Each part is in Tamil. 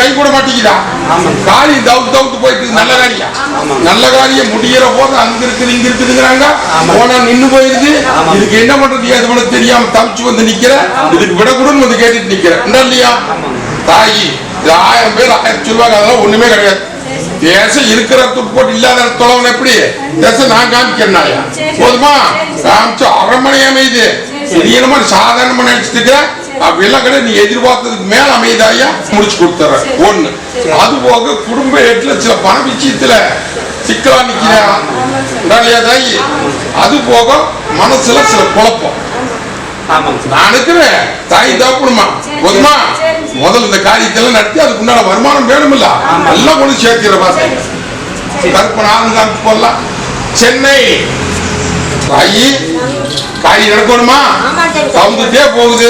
கை கூட மாட்டேங்குதா காரி தவுத்து தவுத்து போயிட்டு. நல்ல காரியா? நல்ல காரியம் முடியிற போது அங்க இருக்குது இங்க இருக்குதுங்கிறாங்க போனா நின்னு போயிருது. இதுக்கு என்ன பண்றது? ஏது பண்ண தெரியாம தவிச்சு வந்து நிக்கிற? இதுக்கு விடக்கூடாதுன்னு வந்து கேட்டுட்டு நிக்கிற. என்ன இல்லையா? தாயி இது ஆயிரம் பேர் ஆயிரம் சொல்லுவாங்க. அதெல்லாம் ஒண்ணுமே கிடையாது. தேசம் இருக்கிற துட்போட்டு இல்லாத தொலைவன் எப்படி? தேசம் நான் காமிக்கிறேன் போதுமா? காமிச்சு அரை மணி அமையுது சரியனமா சாதாரணமா நினைச்சிட்டு இருக்கிற? அப்படியெல்லாம் கிடையாது. நீ எதிர்பார்த்ததுக்கு மேல அமைதாயா முடிச்சு கொடுத்துற ஒண்ணு. அது போக குடும்ப ஏட்டுல சில பண விஷயத்துல சிக்கலா நிக்கிறா தாயி அது போக மனசுல சில குழப்பம். நான் இருக்கிறேன். தாய் தாப்புடுமா போதுமா? முதல்ல இந்த காரியத்தெல்லாம் நடத்தி அதுக்கு உண்டான வருமானம் வேணுமில்ல. எல்லாம் கொண்டு சேர்க்கிற பாசை கற்பனை ஆனந்தான் போடலாம் சென்னை. தாயி ஆமா சாமி. தந்துட்டே போகுது.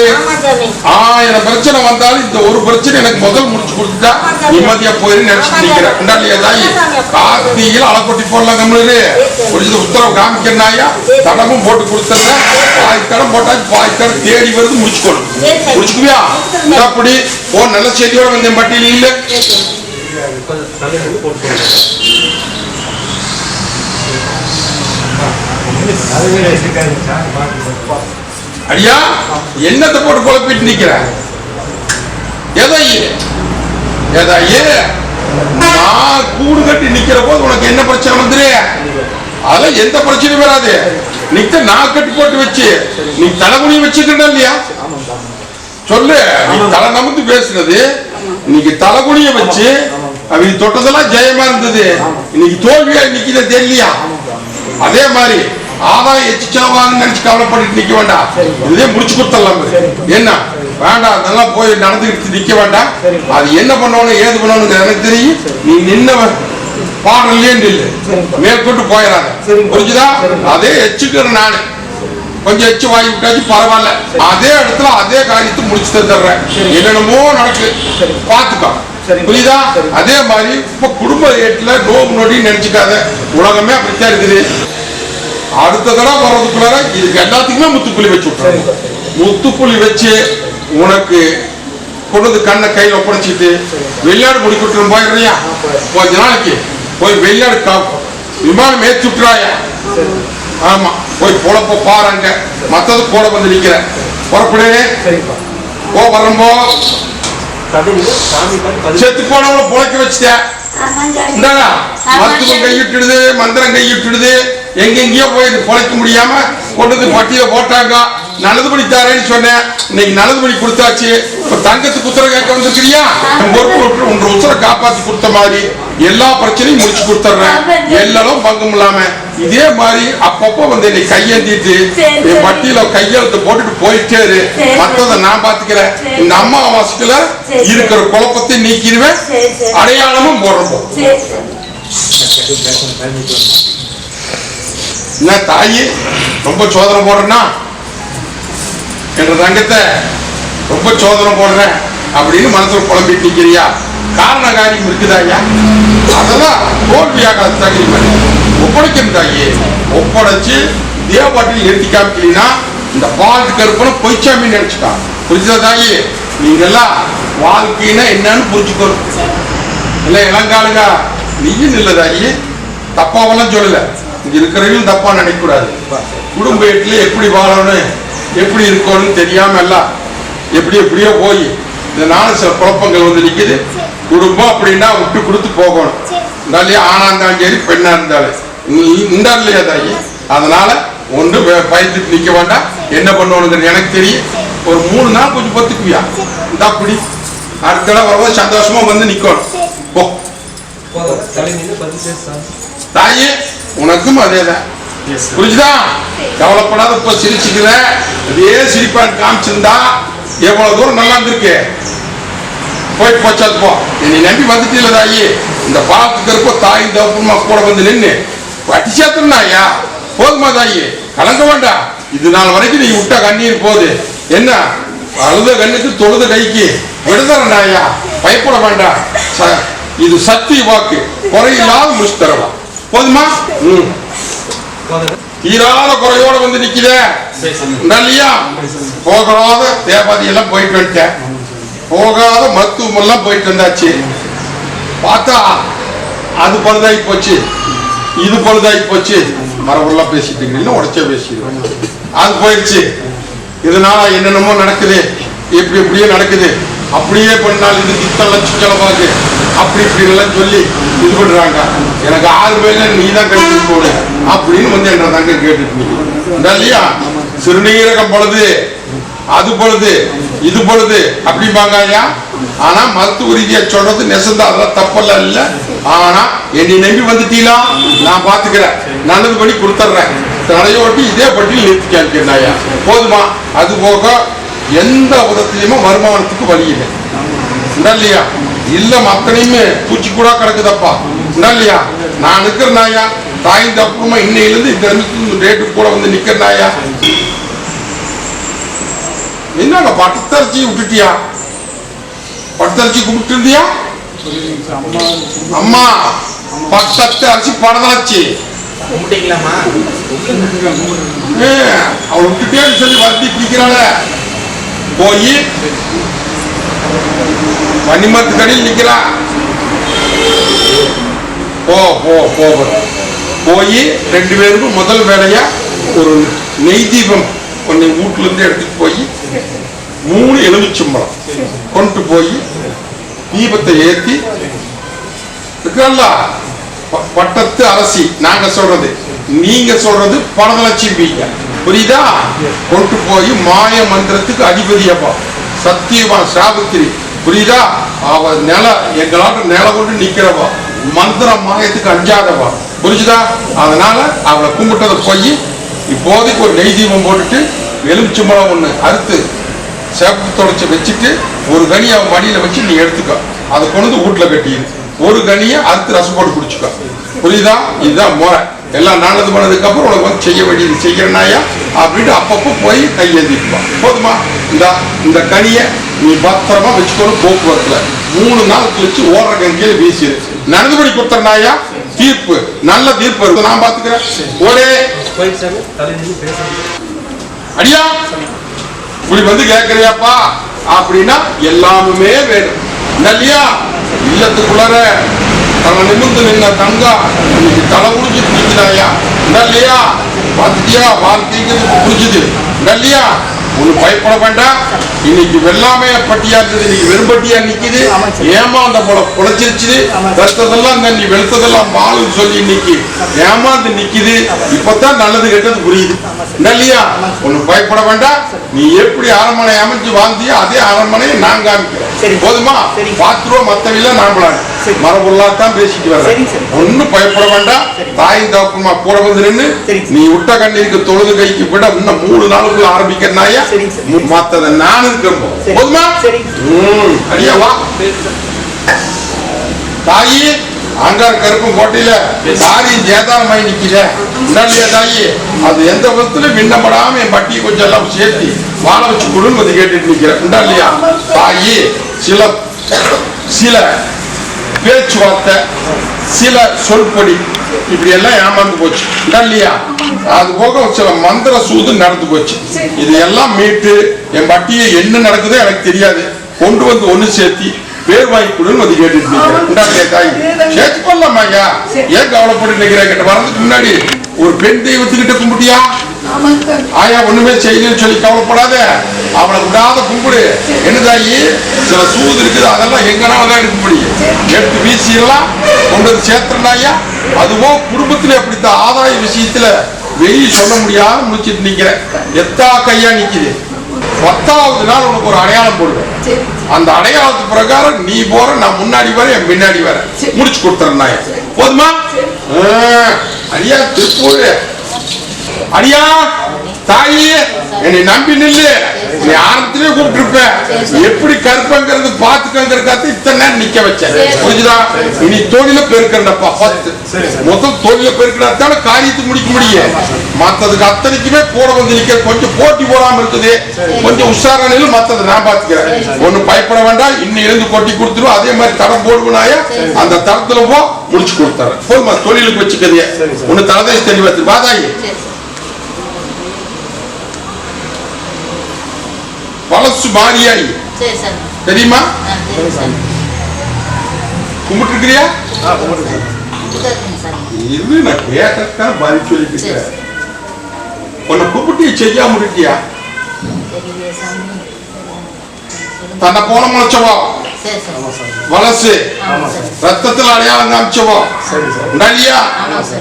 ஆயிரம் பிரச்சனை வந்தாலும் இந்த ஒரு பிரச்சனை எனக்கு முதல் முடிச்சு கொடுத்துட்டா. நிம்மதியா போயிரு நினைச்சு நிக்கிறேன். இந்தாலியா தாயி. கார்த்திகையில் அலக்கொட்டி போடலாம் கம்முனு முடிஞ்சது உத்தரவு காமிக்கிறனாயா? தடமும் போட்டு கொடுத்துறேன் பாய் தடம் போட்டாச்சு பாய் தடம் தேடி வருது முடிச்சுக்கணும். முடிச்சுக்குவியா. அப்படி. ஓ நல்ல செய்தியோட வந்தேன் பட்டியல் இல்ல கொஞ்சம் தலையில போட்டு போடுங்க. அடியா என்னத்தை போட்டு குழப்பிட்டு நிக்கிற? எதாயி எதாயி நான் கூடு கட்டி நிக்கிற போது உனக்கு என்ன பிரச்சனை வந்துரு அதெல்லாம் எந்த பிரச்சனையும் வராது. நிக்க நான் கட்டி போட்டு வச்சு நீ தலைமுடி வச்சுக்கிட்ட இல்லையா? சொல்லு தலை நமந்து பேசுனது இன்னைக்கு தலைகுனிய வச்சு அவங்க தொட்டதெல்லாம் ஜெயமா இருந்தது. இன்னைக்கு தோல்வியா நிக்கிற தெரியலையா? அதே மாதிரி ஆதாயம் எச்சிச்சாவான்னு நினைச்சு கவலைப்பட்டு நிக்க வேண்டாம். இதே முடிச்சு கொடுத்துடலாம் என்ன? வேண்டாம் அதெல்லாம் போய் நடந்துக்கிட்டு நிக்க வேண்டாம். அது என்ன பண்ணணும் ஏது பண்ணணும் எனக்கு தெரியும். நீ நின்னவன் பாடலையே நில்லு. மேற்கொண்டு போயிடாத புரிஞ்சுதா? அதே எச்சுக்கிற நானு. கொஞ்சம் எச்சு வாங்கி விட்டாச்சு பரவாயில்ல. அதே இடத்துல அதே காரியத்தை முடிச்சு தந்துடுறேன். என்னென்னமோ நடக்கு பாத்துக்கோ. புரியுதா? அதே மாதிரி இப்ப குடும்ப ஏட்டுல நோவு நொடி நினைச்சுக்காத. உலகமே அப்படித்தான் இருக்குது. அடுத்த தடவை வர்றதுக்குள்ளார இதுக்கு எல்லாத்துக்குமே முத்துப்புள்ளி வச்சு விட்டுறேன் முத்துப்புள்ளி வச்சு உனக்கு கொண்டு வந்து கண்ணை கையில் ஒப்படைச்சிட்டு வெளிநாடு முடிக்க விட்டுரும் போயிடுறியா கொஞ்ச நாளைக்கு. போய் வெளிநாடு விமானம் ஏற்றி விட்டுறாயா? ஆமா. போய் பொழப்ப பாருங்க மத்தது கூட வந்து நிக்கிறேன் புறப்படு. போ வரம்போ. செத்து போனவங்கள புழைக்க வச்சுட்டேன். மருத்துவம். கையிட்டுடுது மந்திரம் கையிட்டுடுது. எங்கெங்கேயோ போய் பொழைக்க முடியாம கொண்டு வந்து பட்டியல போட்டாங்க. நல்லதுபடி தரேன்னு சொன்னேன். இன்னைக்கு நல்லதுபடி கொடுத்தாச்சு. இப்ப தங்கத்துக்கு உத்தரவு கேட்க வந்திருக்கிறியா? பொறுப்பு உன்ற உத்தரவை காப்பாத்தி கொடுத்த மாதிரி எல்லா பிரச்சனையும் முடிச்சு கொடுத்துட்றேன். எல்லாரும் பங்கம் இல்லாம இதே மாதிரி அப்பப்போ வந்து என்னை கையேந்திட்டு என் சரி. பட்டியல கையெழுத்து போட்டுட்டு போயிட்டே இரு. சரி. மத்ததை நான் பாத்துக்கிறேன். இந்த அம்மா வாசத்துல சரி. இருக்கிற குழப்பத்தை நீக்கிடுவேன். அடையாளமும் போடுறோம். இல்லை என்ன தாயி ரொம்ப சோதனை போடுறேன்னா என்ற தங்கத்தை ரொம்ப சோதனை போடுறேன் அப்படின்னு மனசுல குழம்பிட்டு நிக்கிறியா? காரண காரியம் இருக்குதாயா அதெல்லாம் தோல்வியாக தகுதி மாதிரி ஒப்படைக்கணும் தாயி. ஒப்படைச்சு தேவபாட்டில் நிறுத்தி காமிக்கலீங்கன்னா இந்த பால்ட்டு கருப்பனை பொய்ச்சாமி நினைச்சுட்டான் புரிஞ்சதா தாயி? நீங்கெல்லாம் வாழ்க்கைன்னா என்னன்னு புரிஞ்சுக்கணும். இல்லை இளங்காலுங்க நீயும் இல்லதாயி தப்பாவெல்லாம் சொல்லலை. இங்க இருக்கிறவங்களும் தப்பா நினைக்க கூடாது குடும்ப வீட்டுல எப்படி வாழணும் எப்படி இருக்கணும்னு தெரியாம எல்லாம் எப்படி எப்படியோ போய் இதனால சில குழப்பங்கள் வந்து நிக்குது. குடும்பம் அப்படின்னா விட்டு கொடுத்து போகணும். இருந்தாலே ஆணா இருந்தாலும் சரி பெண்ணா இருந்தாலும் இந்த இல்லையா தாயி? அதனால ஒன்று பயந்துட்டு நிக்க வேண்டாம். என்ன பண்ணணுங்கிறது எனக்கு தெரியும். ஒரு மூணு நாள் கொஞ்சம் பொத்துக்குவியா? இந்த அப்படி அடுத்த தடவை வரும்போது சந்தோஷமா வந்து நிக்கணும். போ. தாயி உனக்கும் அதேதான். புரிஞ்சுதா? கவலைப்படாத இப்ப சிரிச்சுக்கிற. அதே சிரிப்பான் காமிச்சிருந்தா எவ்வளவு தூரம் நல்லா இருந்திருக்கு. போயிட்டு போச்சாது போ. என்னை நம்பி வந்துட்டீல தாயி. இந்த பாலத்துக்கு இருப்ப தாய் தப்புமா கூட வந்து நின்னு வட்டி சேர்த்துனா ஐயா. போதுமா தாயி? கலங்க வேண்டாம். இது நாள் வரைக்கும் நீ விட்டா கண்ணீர் போகுது என்ன? அழுத கண்ணுக்கு தொழுத கைக்கு. விடுதலை ஐயா. பயப்பட வேண்டாம். இது சத்திய வாக்கு. குறையில்லாத முடிச்சு தரலாம் போதுமா? தீராத குறையோட வந்து சாமி இல்லையா போகலாத தேவாதி எல்லாம் போயிட்டு வந்துட்டேன். போகாத மருத்துவம் எல்லாம் போயிட்டு வந்தாச்சு. பார்த்தா அது பழுதாகி போச்சு. இது பழுதாகி போச்சு. மரபெல்லாம் பேசிட்டு இருக்கீங்கன்னா உடச்சே பேசிடுவேன் அது போயிடுச்சு. இதனால என்னென்னமோ நடக்குது. எப்படி எப்படியோ நடக்குது. அப்படியே பண்ணால் இது இத்தனை லட்சம் செலவாகு. அப்படி இப்படின்லாம் சொல்லி இது பண்றாங்க. எனக்கு ஆறு பேர்ல நீ தான் கட்டிட்டு போடு. அப்படின்னு வந்து என்ன தாங்க கேட்டுட்டு இல்லையா? சிறுநீரகம் பொழுது அது பொழுது இது பொழுது அப்படிம்பாங்க ஐயா. ஆனா மருத்துவ ரீதியா சொல்றது நெசந்தா அதெல்லாம் தப்பெல்லாம் இல்ல. ஆனா என்னை நம்பி வந்துட்டீங்களா? நான் பாத்துக்கிறேன். நல்லது பண்ணி கொடுத்துட்றேன் தலையோட்டி இதே பட்டியல் நிறுத்தி ஐயா. போதுமா? அது போக எந்த விதத்திலையுமே வருமானத்துக்கு வழி இல்லை. இல்லையா? இல்ல மத்தனையுமே பூச்சி கூட கிடக்குதப்பா. இல்லையா? நான் நிக்கிறேன் ஐயா தாயின் தப்புமா? இன்னையிலிருந்து இந்த ரேட்டு கூட வந்து நிக்கிறேன் ஐயா என்னங்க பட்டத்தரிச்சி விட்டுட்டியா? பட்டத்தரிச்சி கும்பிட்டு இருந்தியா அம்மா பட்டத்து அரிசி கும்பிட்டீங்களாம்மா? அவள் விட்டுட்டேன்னு சொல்லி வருத்தி பிடிக்கிறாள போய் பனிமரத்து கடையில் போ போ போ போய் ரெண்டு பேருக்கும் முதல் வேலையா ஒரு நெய் தீபம் உன்னை வீட்டுல இருந்து எடுத்துட்டு போய் மூணு எலுமிச்சம்பளம் கொண்டு போய் தீபத்தை ஏத்தி இருக்கல்ல பட்டத்து அரசி நாங்க சொல்றது. நீங்க சொல்றது பணதலட்சுமிங்க புரியுதா? கொண்டு போய் மாய மந்திரத்துக்கு அதிபதியப்பா. சத்தியவான் சாவித்திரி. புரியுதா? அவ நில எங்களாட்ட நில கொண்டு நிக்கிறவா. மந்திர மாயத்துக்கு அஞ்சாதவா. புரிஞ்சுதா? அதனால அவளை கும்பிட்டதை போய் இப்போதைக்கு ஒரு நெய் தீபம் போட்டுட்டு எலுமிச்சம்பழம் ஒண்ணு அறுத்து சேப்பு தொடச்சி வச்சுட்டு ஒரு கனி அவன் மடியில வச்சு நீ எடுத்துக்கோ. அதை கொண்டு வீட்டுல கட்டிடு. ஒரு கனியை அறுத்து ரசம் போட்டு குடிச்சுக்கோ. புரியுதா? இதுதான் முறை. எல்லாம் நல்லது பண்ணதுக்கு அப்புறம் உனக்கு வந்து செய்ய வேண்டியது செய்கிறனாயா அப்படின்ட்டு அப்பப்போ போய் கையேந்திக்குவான் போதுமா? இந்த இந்த கனியை நீ பத்திரமா வச்சுக்கணும் போக்குவரத்துல. மூணு நாள் கழிச்சு ஓடுற கங்கியில வீசிடு நடந்துபடி கொடுத்தனாயா தீர்ப்பு. நல்ல தீர்ப்பு இருக்கு. நான் பாத்துக்கிறேன் ஒரே அடியா? இப்படி வந்து கேட்கறியாப்பா அப்படின்னா எல்லாமே வேணும். இல்லையா? இல்லத்துக்குள்ளார தலை நிமிர்ந்து நின்ன தங்கா இன்னைக்கு தலை முடிஞ்சிட்டு நிக்கிறாயா நல்லையா? பார்த்துட்டியா? வாழ்க்கைங்கிறது புரிஞ்சுது. நல்லியா? ஒண்ணு பயப்பட வேண்டாம். இன்னைக்கு வெள்ளாமே பட்டியா இருந்தது இன்னைக்கு வெறும்பட்டியா நிக்குது? ஏமாந்த போல குலைச்சிருச்சு கஷ்டதெல்லாம் தண்ணி வெளுத்ததெல்லாம் பாலுன்னு சொல்லி இன்னைக்கு ஏமாந்து நிக்குது. இப்பதான் நல்லது கெட்டது புரியுது. நல்லியா? ஒண்ணு பயப்பட வேண்டாம். நீ எப்படி அரண்மனை அமைச்சு வாழ்ந்தியோ அதே அரண்மனையை நான் காமிக்கிறேன். போதுமா சரி. பாத்துருவோம் மத்தவில்ல நாம்பளாங்க சரி. மரபுள்ளாத்தான் பேசிட்டு சரி. ஒண்ணும் பயப்பட வேண்டாம் சரி. தாயும் தகப்பமா கூட வந்து நின்னு சரி. நீ விட்ட கண்ணீருக்கு தொழுது கைக்கு விட இன்னும் மூணு நாளுக்குள்ள ஆரம்பிக்கிறனாயா. மத்தத நான் இருக்கிறப்போ சரி. போதுமா சரி. ம், அடியா வா தாயி அங்கார கருப்பும் கோட்டையில தாரியும் ஜேதாரமாய் நிக்கிற இல்லையா தாயி அது எந்த விதத்துல விண்ணப்படாம என் பட்டியை கொஞ்சம் எல்லாம் சேர்த்து வாழ வச்சு கொடுன்னு வந்து கேட்டுட்டு நிக்கிறேன் உண்டா இல்லையா தாயி சில சில பேச்சுவார்த்தை சில சொல்படி இப்படி எல்லாம் ஏமாந்து போச்சு. இல்லையா அது போக சில மந்திர சூது நடந்து போச்சு. இது எல்லாம் மீட்டு என் பட்டியை என்ன நடக்குதோ எனக்கு தெரியாது. கொண்டு வந்து ஒண்ணு சேர்த்தி பேர் வாங்கி கொடுன்னு வந்து கேட்டுட்டு நிக்கிறேன் உண்டா இல்லையா தாய் சேர்த்து கொள்ளலாம் ஐயா ஏன் கவலைப்பட்டு நிக்கிறேன்? கிட்ட வரதுக்கு முன்னாடி ஒரு பெண் தெய்வத்துக்கிட்ட கும்பிட்டியா? ஆயா ஒண்ணுமே செய்யலன்னு சொல்லி கவலைப்படாத. அவளை விடாத கும்பிடு. என்னதாயி சில சூது இருக்குது. அதெல்லாம் எங்கனால தான் எடுக்க முடியும். எடுத்து வீசிடலாம். கொண்டு வந்து சேர்த்துடலாம் ஐயா அதுவும் குடும்பத்துல அப்படித்தான் ஆதாய விஷயத்துல வெளியே சொல்ல முடியாம முடிச்சிட்டு நிக்கிறேன். எத்தா கையா நிக்குது. பத்தாவது நாள் உனக்கு ஒரு அடையாளம் போடுவேன். அந்த அடையாளத்து பிரகாரம் நீ போற நான் முன்னாடி வரேன் என் பின்னாடி வரேன் சரி. முடிச்சு கொடுத்துறேன் போதுமா? அடியா திருப்பூர். அடியா தாயி என்னை நம்பி நில்லு. நீ ஆரம்பத்திலே கூப்பிட்டுருப்ப. எப்படி கருப்பங்கிறது பாத்துக்கங்கிறதுக்காக இத்தனை நிக்க வச்சேன். புரிஞ்சுதா? இனி தொழில பெருக்கிறப்பா பத்து. மொத்தம் தொழில பெருக்கிறதால காரியத்தை முடிக்க முடியும். மத்ததுக்கு அத்தனைக்குமே கூட வந்து நிக்க கொஞ்சம் போட்டி போடாம இருக்குது. கொஞ்சம் உஷாரா நில்லு மத்ததை நான் பாத்துக்கிறேன் ஒண்ணு பயப்பட வேண்டாம். இன்னும் இருந்து கொட்டி கொடுத்துருவோம். அதே மாதிரி தரம் போடுவனாய அந்த தரத்துல போ முடிச்சு கொடுத்துறேன். போதுமா தொழிலுக்கு வச்சுக்கதைய ஒண்ணு தலதேசி தெளிவா வாதாயி சரி சார். தெரியுமா. கும்பிட்டு இருக்கிறியா. இது நான் கேட்டதுக்கான பதில் சொல்லிட்டு இருக்கிறேன். உன்னை கூப்பிட்டு செய்யாம இருக்கியா. தன்னை போல முளைச்சவோ சார். ரத்தத்துல அடையாளம் காமிச்சவோ சார்.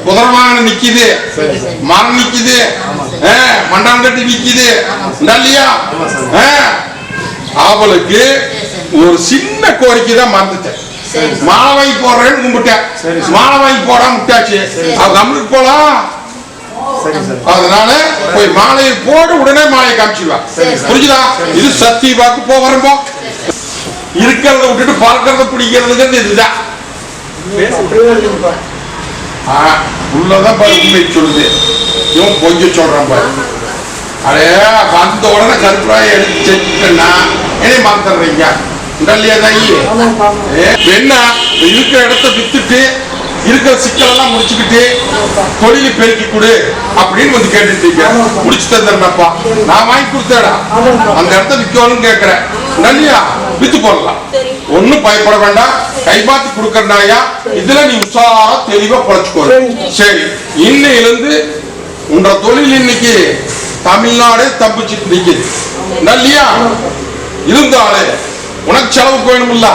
குதிரவாங்க நிக்குது. சரி, சரி. மரம் நிக்குது. ஆ, மண்டாங்கட்டி நிக்குது. ஆமா அவளுக்கு. ஒரு சின்ன கோரிக்கை தான் மறந்துட்டேன். மாலை போடுறேன்னு கும்பிட்டேன். மாலை போடாம விட்டாச்சு. சரி. அவ நம்மளுக்கு போலாம். அதனால போய் மாலையை போட்டு உடனே மாலையை காமிச்சிடுவா. புரிஞ்சுதா? இது சத்தியவாக்கு போ வரம்போ? இருக்கிறத விட்டுட்டு பறக்கிறத பிடிக்கிறதுங்கிறது இதுதான். உள்ளதான் பாரு உண்மை சொல்லுது. இவன் கொஞ்சம் சொல்றான் பாரு. அடே வந்த உடனே கருப்புராய எடுத்து செஞ்சுட்டேன்னா என்னை மறந்துடுறீங்க? இல்லையா தாயி என்ன இருக்கிற இடத்த வித்துட்டு இருக்கிற சிக்கலெல்லாம் முடிச்சுக்கிட்டு தொழிலை பெருக்கி கொடு அப்படின்னு வந்து கேட்டுட்டீங்க முடிச்சு தந்துடுறப்பா நான் வாங்கி கொடுத்தேடா. அந்த இடத்த விற்கணும்னு கேட்கிறேன். இல்லையா வித்து போடலாம். ஒண்ணும் பயப்பட வேண்டாம். கை பார்த்து கொடுக்கறனாயா? இதுல நீ உஷாரா தெளிவா பொழைச்சுக்கோ. சரி. இன்னையிலிருந்து உன்ற தொழில் இன்னைக்கு தமிழ்நாடே தப்பிச்சுட்டு நிற்குது இல்லையா இருந்தாலே உனக்கு செலவுக்கு வேணும்ல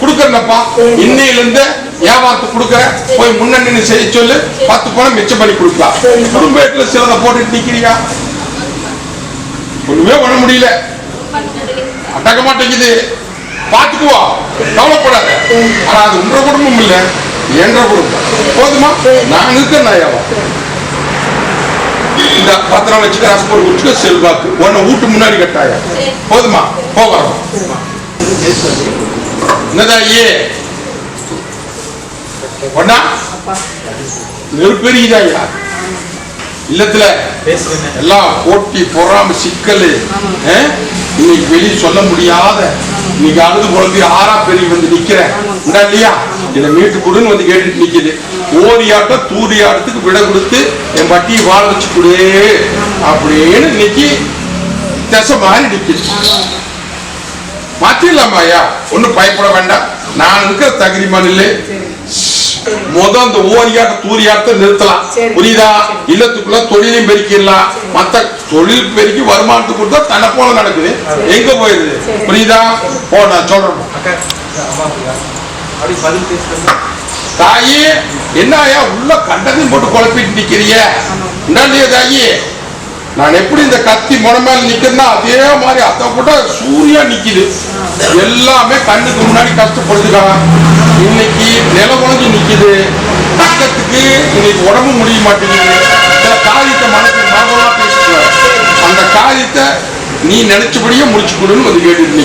கொடுக்கறப்பா இன்னையிலிருந்து ஏமாத்து கொடுக்கற? போய் முன்னணி செய்ய சொல்லு. பத்து பணம் மிச்சம் பண்ணி கொடுக்கலாம் குடும்பத்துல சிலதை போட்டுட்டு நிக்கிறியா? ஒண்ணுமே பண்ண முடியல. அடக்க மாட்டேங்குது. பாத்துக்குவா கவலைப்படாத. ஆனா அது உன்ற குடும்பம் இல்ல என்ற குடும்பம். போதுமா? நான் இருக்க நாயாவா இந்த பத்திரம் வச்சுக்க ராஸ்போர்ட் வச்சுக்க செல்வாக்கு. உன்னை வீட்டு முன்னாடி கட்டாயா? போதுமா? போகிறோம் என்னதா ஐயே ஒண்ணா நெருப்பெரியுதாயா இல்லத்துல பேசுறேன். எல்லாம் போட்டி பொறாம சிக்கல் இன்னைக்கு வெளியே சொல்ல முடியாத இன்னைக்கு அழுது குழம்பி ஆறா பெரிய வந்து நிக்கிறேன். உண்டா இல்லையா? இதை மீட்டு கொடுன்னு வந்து கேட்டுட்டு நிக்குது. ஓரியாட்டம் தூரியாட்டத்துக்கு விட கொடுத்து என் பட்டியை வாழ வச்சு கொடு அப்படின்னு இன்னைக்கு திசை மாறி நிக்குது. மாத்திடலாமா ஐயா? ஒன்றும் பயப்பட வேண்டாம். நான் இருக்கிற தகுதிமான் இல்லை. முத அந்த ஓரியாட்ட தூரியாட்ட நிறுத்தலாம். புரியுதா? இல்லத்துக்குள்ள தொழிலையும் பெருக்கிடலாம். மத்த தொழில் பெருக்கி வருமானத்துக்கு கொடுத்தா தன்னை போல நடக்குது. எங்க போயிருது புரியுதா? ஓ நான் சொல்றேன். தாயி என்ன ஐயா உள்ள கண்டதையும் போட்டு குழப்பிட்டு நிக்கிறிய இல்லையா தாயி. நான் எப்படி இந்த கத்தி முனை மேல நிக்கிறேன்னா அதே மாதிரி அத்தை போட்டா சூர்யா நிக்குது. எல்லாமே கண்ணுக்கு முன்னாடி கஷ்டப்படுதுக்கா. இன்னைக்கு நில உழைஞ்சு நிக்குது. பக்கத்துக்கு இன்னைக்கு உடம்பு முடிய மாட்டேங்குது. சில காரியத்தை மனசு காரியத்தை நீ நினைச்சபடியே முடிச்சு கொடுன்னு வந்து கேட்டுட்டு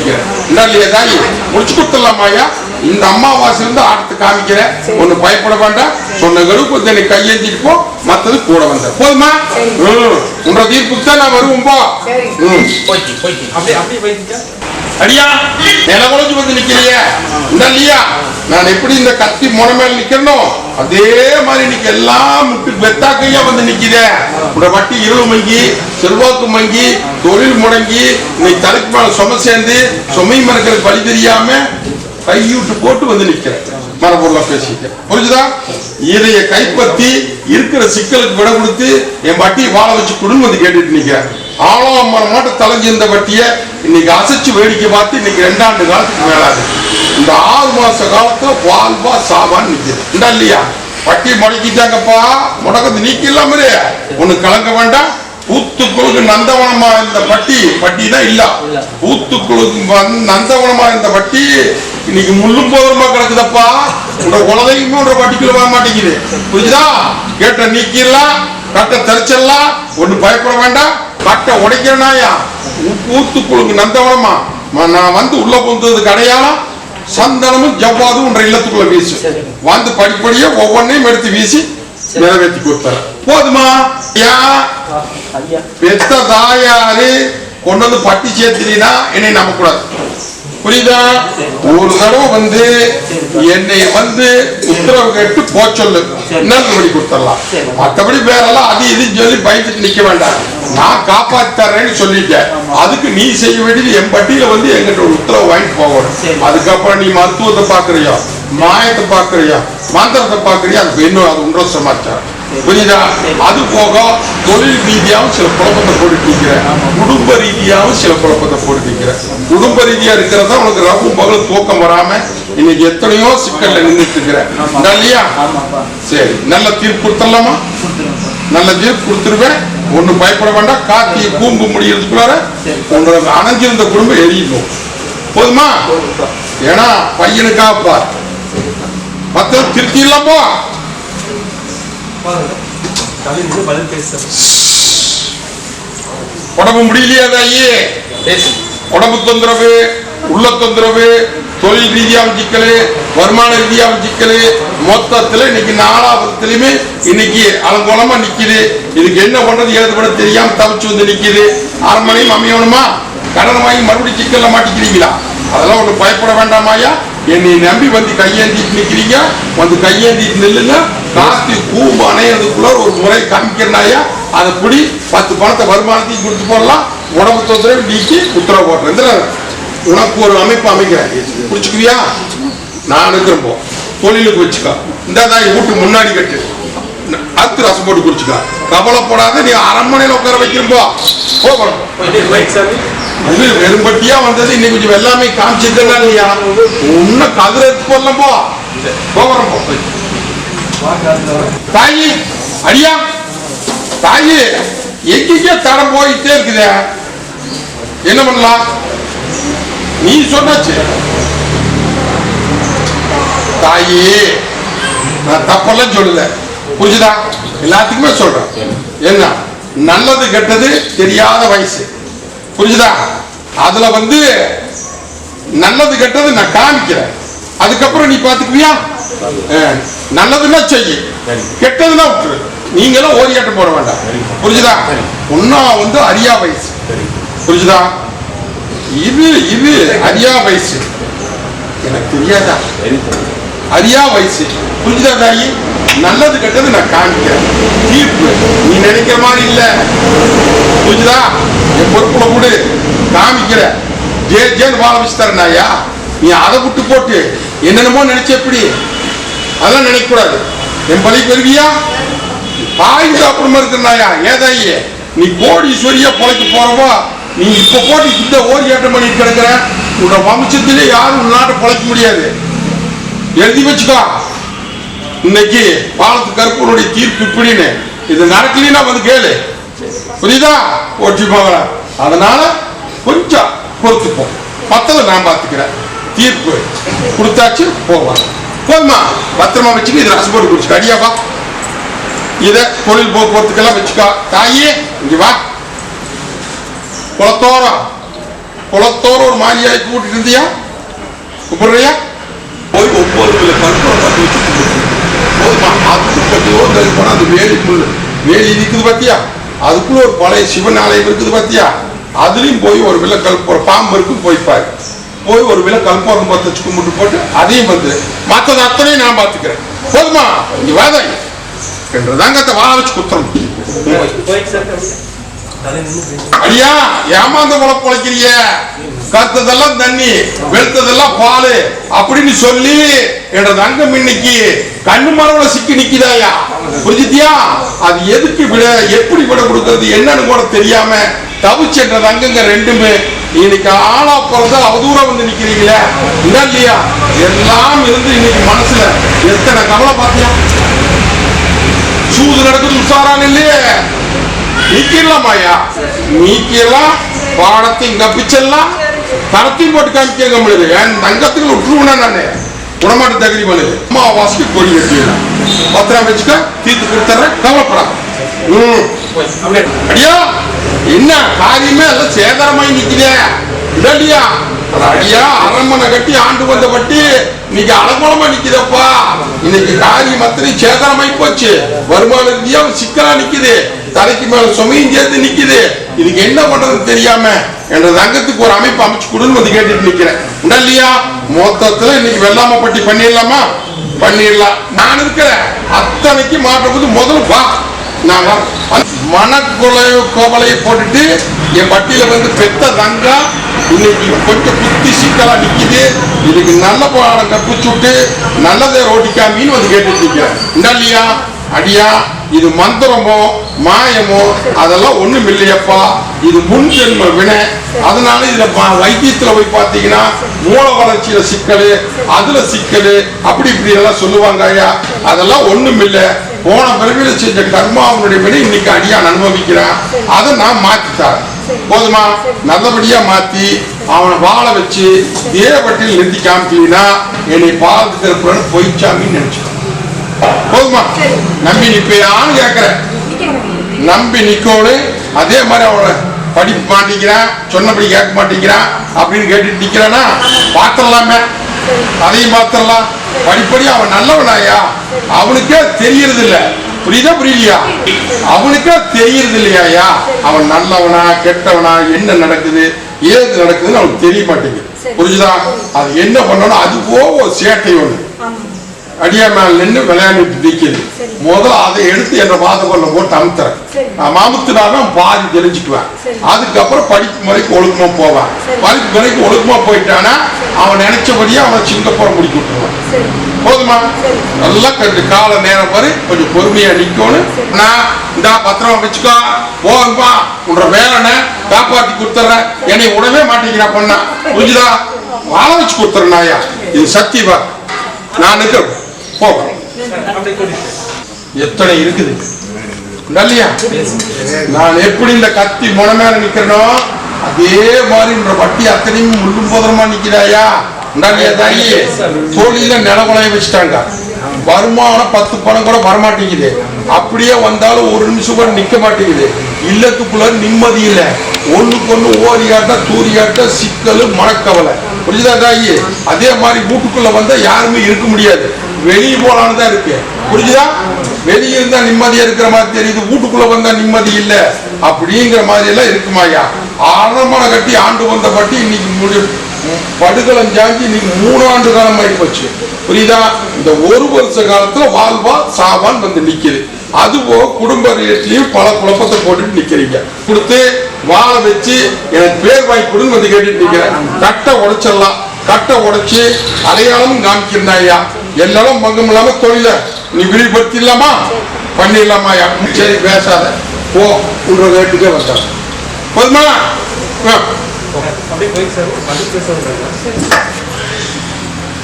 என்ன இல்லையா தாயி? முடிச்சு கொடுத்துடலாமாயா இந்த அம்மாவாசை இருந்து ஆட்டத்தை காமிக்கிறேன். ஒண்ணு பயப்பட வேண்டாம். சொன்ன கருப்பு எனக்கு கையேந்திட்டு போ. மத்தது கூட வந்த. போதுமா. உன்ற தீர்ப்புக்கு தான் நான் வருவோம் போ. அடியா? என்ன குழஞ்சு வந்து நிக்கிறிய இந்த இல்லையா? நான் எப்படி இந்த கத்தி முனை மேல நிக்கிறனோ அதே மாதிரி இன்னைக்கு எல்லாம் வெத்தாக்கையா வந்து நிக்குதே. உட வட்டி இருள் மங்கி செல்வாக்கு மங்கி தொழில் முடங்கி இன்னைக்கு தலைக்கு மேல சும சேர்ந்து சுமை மறக்கிறது வழி தெரியாம கையூட்டு போட்டு வந்து நிக்கிறேன். மரபொருளா பேசிட்டேன். புரிஞ்சுதா? இதைய கைப்பற்றி இருக்கிற சிக்கலுக்கு விட கொடுத்து என் வட்டியை வாழ வச்சு கொடுன்னு வந்து கேட்டுட்டு நிக்கிறேன். ஆழம் மரம் மட்டும் தலைஞ்சு இந்த வட்டியை இன்னைக்கு அசைச்சு வேடிக்கை பார்த்து இன்னைக்கு ரெண்டாண்டு காலத்துக்கு மேலாது. இந்த ஆறு மாச காலத்துல வாழ்வா சாவான்னு இந்தா இல்லையா? வட்டி முடக்கிட்டாங்கப்பா. முடக்கத்து நீக்கி இல்லாம ஒண்ணு கலங்க வேண்டாம். பூத்துக்குழுக்கு நந்தவனமா இருந்த பட்டி பட்டி தான் இல்ல. பூத்துக்குழுக்கு வந்து நந்தவனமா இருந்த பட்டி இன்னைக்கு முள்ளும் போதமா கிடக்குதப்பா. உங்க குலதையுமே உன்ற பட்டிக்குள்ள வர மாட்டேங்குது. புரியுதா கேட்ட நீக்கிடலாம். கட்ட தரிச்சிடலாம் ஒண்ணு பயப்பட வேண்டாம். கட்டை உடைக்கிறனாயா? பூத்துக்குழுக்கு நந்தவனமா? ம- நான் வந்து உள்ள போந்ததுக்கு அடையாளம் சந்தனமும் ஜவ்வாதும் உன்ற இல்லத்துக்குள்ள வீசு. வந்து படிப்படியா ஒவ்வொன்றையும் எடுத்து வீசி நிறைவேற்றி கொடுத்தாரு போதுமா? யா பெத்த தாயாரு கொண்டு வந்து பட்டி சேர்த்துனா என்னை நம்ப கூடாது புரியுதா? ஒரு தடவை வந்து என்னை வந்து உத்தரவு கேட்டு போ சொல்லு. நல்லபடி கொடுத்துடலாம். மற்றபடி பேரெல்லாம் அது இதுன்னு சொல்லி பயந்துட்டு நிக்க வேண்டாம். நான் காப்பாத்தி தர்றேன்னு சொல்லிட்டேன். அதுக்கு நீ செய்ய வேண்டியது என் பட்டியல வந்து எங்கிட்ட ஒரு உத்தரவு வாங்கிட்டு போகணும். அதுக்கப்புறம் நீ மருத்துவத்தை பாக்குறியோ மாயத்தை பாக்குறியோ மந்திரத்தை பாக்குறியா அது இன்னும் அது உன்ற சமாச்சாரம். புரியுதா? அது போக தொழில் ரீதியாகவும் சில குழப்பத்தை போட்டு நிற்கிறேன் குடும்ப ரீதியாகவும் சில குழப்பத்தை போட்டு நிற்கிறேன் குடும்ப ரீதியா இருக்கிறதா உனக்கு ரவு பகல் தூக்கம் வராம இன்னைக்கு எத்தனையோ சிக்கல்ல நின்றுட்டு இருக்கிறேன் இல்லையா? சரி. நல்ல தீர்ப்பு கொடுத்துடலாமா? நல்ல தீர்ப்பு கொடுத்துருவேன். ஒண்ணும் பயப்பட வேண்டாம். காத்திய கூம்பு முடியறதுக்குள்ளார உங்களுக்கு அணைஞ்சிருந்த குடும்பம் எரியணும் போதுமா? ஏன்னா பையனுக்கா பார். மத்த திருப்தி இல்லாமோ பாருங்க. தலையில பதில் பேசுறேன். உடம்பு முடியலையா தாயி? உடம்பு தொந்தரவு உள்ள தொந்தரவு தொழில் ரீதியாகவும் சிக்கலு வருமான ரீதியாகவும் சிக்கலு. மொத்தத்துல இன்னைக்கு நாலாபுரத்துலயுமே இன்னைக்கு அலங்கோலமா நிக்குது. இதுக்கு என்ன பண்றது ஏது பண்ண தெரியாம தவிச்சு வந்து நிக்குது. அரண்மனையும் அமையணுமா? கடன் வாங்கி மறுபடியும் சிக்கல்ல மாட்டிக்கிறீங்களா? அதெல்லாம் ஒண்ணு பயப்பட வேண்டாமாயா என்னை நம்பி வந்து கையேந்திட்டு நிக்கிறீங்க? வந்து கையேந்திட்டு நில்லுங்க. காத்தி கூம்பு அணையதுக்குள்ள ஒரு முறை காமிக்கிறனாயா அதை பிடி பத்து பணத்தை வருமானத்தையும் கொடுத்து போடலாம். உடம்பு தொந்தரவு நீக்கி உத்தரவு போடுறேன். உனக்கு ஒரு அமைப்பு அமைக்கிறேன். பிடிச்சிக்குவியா நான் இருக்கிறப்போ தொழிலுக்கு வச்சுக்கா. இந்த தான் வீட்டுக்கு முன்னாடி கட்டு. அத்து ரசம் போட்டு குடிச்சுக்கா. கவலைப்படாத நீ அரண்மனையில் உட்கார வைக்கிறப்போ போகணும் இது வெறும்பட்டியா வந்தது? இன்னைக்கு கொஞ்சம் எல்லாமே காமிச்சிருக்கா இல்லையா இன்னும் கதிர எடுத்து போடலாம் போ. போகிறோம் போ. தாயி அடியா? தாயி எங்கெங்க தடம் போயிட்டே இருக்குதே. என்ன பண்ணலாம்? நீ சொன்னாச்சு. தாயி நான் தப்பெல்லாம் சொல்லல. புரிஞ்சுதா? எல்லாத்துக்குமே சொல்றேன். என்ன? நல்லது கெட்டது தெரியாத வயசு. புரிஞ்சுதா? அதுல வந்து நல்லது கெட்டது நான் காமிக்கிறேன். அதுக்கப்புறம் நீ பாத்துக்குவியா? நல்லதுன்னா செய்யு கெட்டதுன்னா விட்டுரு. நீங்களும் ஓரியாட்டம் போட வேண்டாம். புரிஞ்சுதா? இன்னும் வந்து அரியா வயசு. புரிஞ்சுதா? இது இது அரியா வயசு. எனக்கு தெரியாதா? அரியா வயசு. புரிஞ்சுதா தாயி? நல்லது கெட்டது நான் காமிக்கிறேன். தீர்ப்பு. நீ நினைக்கிற மாதிரி இல்ல. புரிஞ்சுதா? என் பொறுப்புல கொடு. காமிக்கிற ஜே ஜேன்னு வாழ வச்சு நீ அதை விட்டு போட்டு என்னென்னமோ நினைச்ச எப்படி? அதெல்லாம் நினைக்கக்கூடாது. என் பழி பெருவியா பாய் அப்புறமா இருக்கிறனாயா ஏதாயே நீ கோடீஸ்வரியா பொழைக்க போறவோ? நீ இப்ப போட்டு இந்த ஓடி ஏற்றம் பண்ணிட்டு கிடக்குற? உன்னோட வம்சத்திலே யாரும் உன்னாட்ட நாட்டை பொழைக்க முடியாது. எழுதி வச்சுக்கோ. இன்னைக்கு பாலத்து கருப்பனுடைய தீர்ப்பு இப்படின்னு. இது நடக்கலைன்னா வந்து கேளு. புரியுதா? ஓட்டி போகல. அதனால கொஞ்சம் பொறுத்துப்போம். மத்ததை நான் பார்த்துக்கிறேன் தீர்ப்பு கொடுத்தாச்சு போவான் போதுமா? பத்திரமா வச்சுக்க இது ரசம் போட்டு குடிச்சுக்க. அடியா இதை தொழில் போக்குவரத்துக்கெல்லாம் வச்சுக்கா. தாயே இங்கே வா. குளத்தோரம் குளத்தோரம் ஒரு மாரியாய் கூட்டிட்டு இருந்தியா கூப்பிடுறியா? போய் ஒவ்வொரு கிலோ கருப்பூரம் வச்சு போதுமா? அது பத்தியோ தள்ளி அது வேலி முள் வேலி இருக்குது பார்த்தியா அதுக்குள்ள ஒரு பழைய சிவன் ஆலயம் இருக்குது பாத்தியா? அதுலயும் போய் ஒரு விலை ஒரு பாம்பு இருக்கும் போய் பாரு. போய் ஒரு விலை கல்பூரம் பத்து வச்சு கும்பிட்டு போட்டு அதையும் வந்து மற்றது அத்தனையும் நான் பார்த்துக்கிறேன். போதுமா? இங்க வாதாய் என்றதாங்க அந்த வாழ வச்சு குத்துறோம் ஐயா சார் தலை நின்று ஏமாந்த குழப்ப பொழைக்கிறிய கத்ததெல்லாம் தண்ணி வெளுத்ததெல்லாம் பாலு அப்படின்னு சொல்லி என்ற தங்கம் இன்னைக்கு கண்ணு மரவுல சிக்கி நிக்குதாயா? புரிஞ்சுத்தியா அது எதுக்கு விட எப்படி விட கொடுக்கறது என்னன்னு கூட தெரியாம தவிச்சென்ற தங்கங்க ரெண்டுமே. இன்னைக்கு ஆளா பிறந்தா அவதூறம் வந்து நிக்கிறீங்களே? என்ன இல்லையா? எல்லாம் இருந்து இன்னைக்கு மனசுல எத்தனை கவலை பாத்தியா சூது நடக்குது உஷாரான இல்லையே? நீக்கிடலாமாயா நீக்கிடலாம். பாடத்தையும் இங்க தரத்தையும் போட்டு காமிக்க முடியுது என் தங்கத்துக்கு விட்டுருவேன் நான்? குணமாட்ட தகுதி பண்ணுது அம்மாவாசைக்கு கொடி கட்டிடலாம் பத்திரம் வச்சுக்க தீர்த்து கொடுத்துறேன் கவலைப்படா அடியா என்ன காரியமே எல்லாம் சேதாரமாய் நிக்குதே. இதடியா? அடியா அரண்மனை கட்டி ஆண்டு வந்த பட்டி இன்னைக்கு அலங்கோலமா நிக்குதப்பா. இன்னைக்கு காரியம் அத்தனை சேதாரமாய் போச்சு. வருமான ரீதியா சிக்கலா நிக்குது. தலைக்கு மேல சுமையும் சேர்த்து நிக்குது. இதுக்கு என்ன பண்றது தெரியாம என்ற தங்கத்துக்கு ஒரு அமைப்பு அமைச்சு கொடுன்னு வந்து கேட்டுட்டு நிக்கிறேன். உண்டா இல்லையா? மொத்தத்துல இன்னைக்கு வெள்ளாம பட்டி பண்ணிடலாமா? பண்ணிடலாம். நான் இருக்கிறேன். அத்தனைக்கு மாற்றப்போது முதல்ல வா. நான் மனக்குலைய கோவலையை போட்டுட்டு என் பட்டியில வந்து பெத்த தங்கம் இன்னைக்கு கொஞ்சம் குத்தி சிக்கலா நிக்குது. இதுக்கு நல்ல பாடம் கற்பிச்சு விட்டு நல்லதே ரோட்டிக்காமின்னு வந்து கேட்டுட்டு நிக்கிறேன். உண்டா இல்லையா? அடியா இது மந்திரமோ? மாயமோ அதெல்லாம் ஒண்ணும் இல்லையப்பா. இது முன் ஜென்ம வினை. அதனால இதுல வைத்தியத்துல போய் பார்த்தீங்கன்னா மூல வளர்ச்சியில சிக்கல் அதுல சிக்கல் அப்படி இப்படி எல்லாம் சொல்லுவாங்க ஐயா. அதெல்லாம் ஒண்ணும் இல்ல. போன பிறவில செஞ்ச கர்மாவனுடைய வினை இன்னைக்கு அடியான் அனுபவிக்கிறான். அதை நான் மாத்திட்டார் போதுமா? நல்லபடியா மாத்தி அவனை வாழ வச்சு தேவட்டில் நிறுத்தி காமிக்கலினா என்னை பாலத்துக்கு பொய்ச்சாமின்னு நினைச்சுக்கோ. போதுமா? நம்பி நிப்பையான்னு கேட்கிறேன். நம்பி நிக்கோடு அதே மாதிரி அவனை படிக்க மாட்டேங்கிறான் சொன்னபடி கேட்க மாட்டேங்கிறான் அப்படின்னு கேட்டுட்டு நிக்கிறானா பார்த்துடலாமே அதையும் பார்த்துடலாம் படிப்படி அவன் நல்லவனாயா? அவனுக்கே தெரியறது இல்ல புரியுதா புரியலையா? அவனுக்கே தெரியறது இல்லையாயா அவன் நல்லவனா கெட்டவனா என்ன நடக்குது ஏது நடக்குதுன்னு அவனுக்கு தெரிய மாட்டேங்குது. புரிஞ்சுதா? அது என்ன பண்ணணும்? அது போக ஒரு சேட்டை ஒண்ணு. அடியா மேல நின்று விளையாண்டுட்டு நிக்குது. முதல்ல அதை எடுத்து என்ற வாதகொல்ல போட்டு அமுத்துறேன். நான் அமுத்துனாலும் பாதி தெரிஞ்சுக்குவேன். அதுக்கப்புறம் படிப்பு முறைக்கு ஒழுக்கமா போவேன். படிப்பு முறைக்கு ஒழுக்கமா போயிட்டானா அவன் நினைச்சபடியே அவனை சிங்கப்புறம் முடிக்க விட்டுருவான் போதுமா? நல்லா கண்டு கால நேரம் பாரு கொஞ்சம் பொறுமையா நிக்கணும் நான் இந்தா பத்திரமா வச்சுக்கோ. போகும்பா உன்ற வேலைனை காப்பாத்தி கொடுத்துறேன் என்னை விடவே மாட்டேங்கிறா பொண்ணா. புரிஞ்சுதா? வாழ வச்சு கொடுத்துறேன் நாயா. இது சத்தியவா நான் நிற்கிறேன் போகிறேன் எத்தனை இருக்குது? இல்லையா? நான் எப்படி இந்த கத்தி முனை மேல நிக்கிறனோ அதே மாதிரி இந்த வட்டி அத்தனையும் முள்ளும் போதரமா நிக்கிறாயா இல்லையா தாயி? தோழியில நிலவலைய வச்சுட்டாங்க. வருமானம் பத்து பணம் கூட வரமாட்டேங்குது. அப்படியே வந்தாலும் ஒரு நிமிஷம் கூட நிக்க மாட்டேங்குது. இல்லத்துக்குள்ள நிம்மதி இல்ல. ஒண்ணுக்கு ஒண்ணு ஓரியாட்ட தூரியாட்ட சிக்கல் மனக்கவலை. புரிஞ்சுதா தாயி? அதே மாதிரி வீட்டுக்குள்ள வந்தா யாருமே இருக்க முடியாது. வெளியே போலான்னு தான் இருக்கு. புரிஞ்சுதா? வெளியே இருந்தா நிம்மதியா இருக்கிற மாதிரி தெரியுது வீட்டுக்குள்ள வந்தா நிம்மதி இல்ல. அப்படிங்கிற மாதிரி எல்லாம் இருக்குமாயா ஆரம்பமான கட்டி ஆண்டு வந்த பட்டி இன்னைக்கு முடி படுகளம் ஜாஞ்சி இன்னைக்கு மூணு ஆண்டு காலம் ஆகி போச்சு புரியுதா? இந்த ஒரு வருஷ காலத்துல வாழ்வா சாவான் வந்து நிக்குது. அதுவோ குடும்ப ரீதியிலையும் பல குழப்பத்தை போட்டுட்டு நிக்கிறீங்க. கொடுத்து வாழ வச்சு எனக்கு பேர் வாங்கி கொடுன்னு வந்து கேட்டுட்டு நிக்கிறேன். கட்டை உடைச்சிடலாம். கட்டை உடைச்சு காமிக்கிறேன் ஐயா. எல்லாரும் பங்கம் இல்லாம தொழில. நீ விரிவுபடுத்திடலாமா? பண்ணிடலாமாயா சரி பேசாத. போ. உன்ற ரேட்டுக்கே வந்தாங்க போதுமா?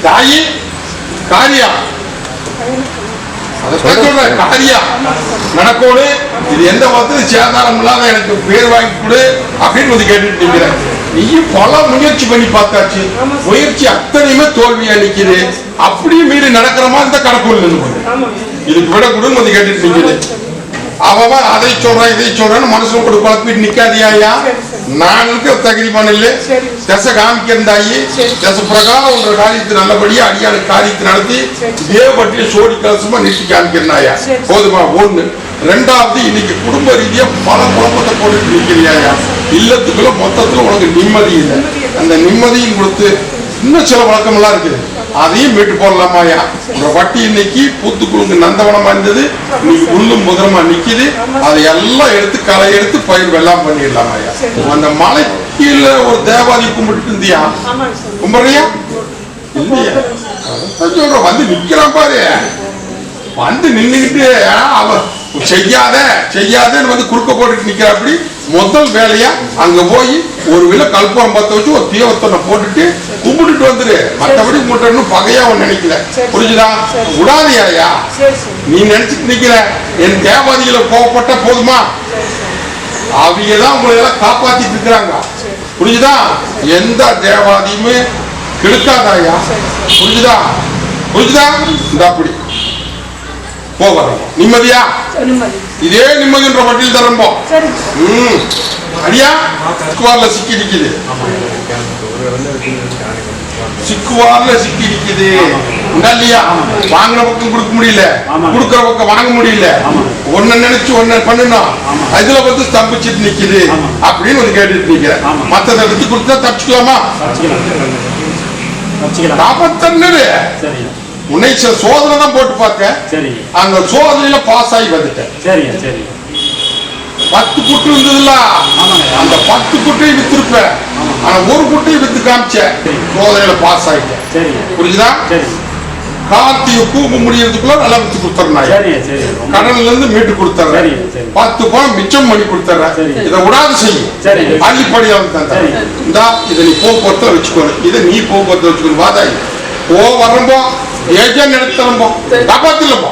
தாயி காரியா? காரியா? நடக்கோடு இது எந்த மதத்துல சேதாரம் இல்லாத எனக்கு பேர் வாங்கி கொடு அப்படின்னு வந்து கேட்டுட்டு நிக்கிறேன். நீயும் பல முயற்சி பண்ணி பார்த்தாச்சு. முயற்சி அத்தனையுமே தோல்வியா நிக்குது அப்படியே மீறி நடக்கிற மாதிரி நின்று போகுது. இதுக்கு விட கொடுன்னு வந்து கேட்டுட்டு நிக்குது. அவன் அதை சொல்றான் இதை சொல்றான்னு மனசுல கூட குழப்பிட்டு நிக்காதியா நான் இருக்க தகுதிமான இல்ல திசை காமிக்கிறந்தாயி திசை பிரகாரம் உன்ற காரியத்தை நல்லபடியா அடியானுக்கு காரியத்தை நடத்தி தேவப்பட்டிய சோடி கலசமா நிறுத்தி காமிக்கிறனாயா போதுமா ஒண்ணு. ரெண்டாவது இன்னைக்கு குடும்ப ரீதியா பல குழப்பத்தை போட்டுட்டு நிக்கிறியாயா இல்லத்துக்குள்ள மொத்தத்துல உனக்கு நிம்மதி இல்லை. அந்த நிம்மதியும் கொடுத்து இன்னும் சில வழக்கமெல்லாம் இருக்குது அதையும் மீட்டு போடலாமாயா உங்க வட்டி இன்னைக்கு பூத்துக்குழுங்கு நந்தவனமா இருந்தது இன்னைக்கு உள்ளும் முதலமா நிக்குது. அதை எல்லாம் எடுத்து களை எடுத்து பயிர் வெள்ளாம் பண்ணிடலாமாயா அந்த மலை கீழே ஒரு தேவாதி கும்பிட்டு இருந்தியா? கும்பிடுறியா? இல்லையா. சொல்ற வந்து நிக்கிறான் பாரு. வந்து நின்னுகிட்டு அவ அவன் செய்யாத செய்யாதன்னு வந்து குறுக்க போட்டுட்டு நிக்கிறாப்படி முதல் வேலையா? அங்க போய் ஒரு வில கல்புரம் பத்த வச்சு ஒரு தீவத்தனை போட்டுட்டு கும்பிட்டுட்டு வந்துரு. மற்றபடி கும்பிட்டன்னு பகையா அவன் நினைக்கல. புரிஞ்சுதா? விடாதியாயா? நீ நினைச்சிட்டு நிக்கிற. என் தேவாதிகளை கோவப்பட்ட போதுமா? அவங்க தான் உங்களை எல்லாம் காப்பாத்திட்டு இருக்கிறாங்க. புரிஞ்சுதா? எந்த தேவாதியுமே கெடுக்காதாயா? புரிஞ்சுதா? புரிஞ்சுதா? இந்த அப்படி. போகிறோம் நிம்மதியா? இதே நிம்மதின்ற பட்டியல் தரம்போ அடியா? குவார்ல சிக்கி நிக்குது. சிக்குவார்ல சிக்கி நிக்குது. இல்லையா? வாங்குற பக்கம் கொடுக்க முடியல. கொடுக்குற பக்கம் வாங்க முடியல. ஒன்ன நினைச்சு ஒன்ன ஆமாங்க. அதுல வந்து ஸ்தம்பிச்சிட்டு நிக்குது. அப்படின்னு ஒரு கேட்டுட்டு நிக்கிறேன். மத்ததை எடுத்து கொடுத்தா தப்பிச்சுக்கலாமா? வச்சுக்கலாம் நாற்பத்தொன்னு உன்னை சோதனை தான் போட்டு பார்த்தேன் சரிங்க. அந்த சோதனையில பாஸ் ஆகி வந்துட்டேன். சரிங்க சரிங்க. பத்து குட்டு இருந்ததுல. அந்த பத்து குட்டையும் வித்திருப்பேன். ஆனா ஒரு குட்டையும் வித்து காமிச்சேன். சரி. சோதனையில பாஸ் ஆயிட்டேன். சரிங்க. புரியுதா கார்த்திகை கூப்பு முடியறதுக்குள்ள நல்லா வித்து கொடுத்துறேன் சரி கடன்ல இருந்து மீட்டு கொடுத்துறேன். சரி, சரி. பத்து பணம் மிச்சம் பண்ணி கொடுத்துறேன். சரி. இதை விடாது செய்யும் சரி. அள்ளிப்படியா வந்து சரி. இந்தா இதை நீ போக்குவரத்துல வச்சுக்கணும் இதை நீ போக்குவரத்துல வச்சுக்கணும் வாதாய். ஓ வரம்போ ஏஜென்ட் எடுத்து தரம்போ காப்பாத்திலப்போ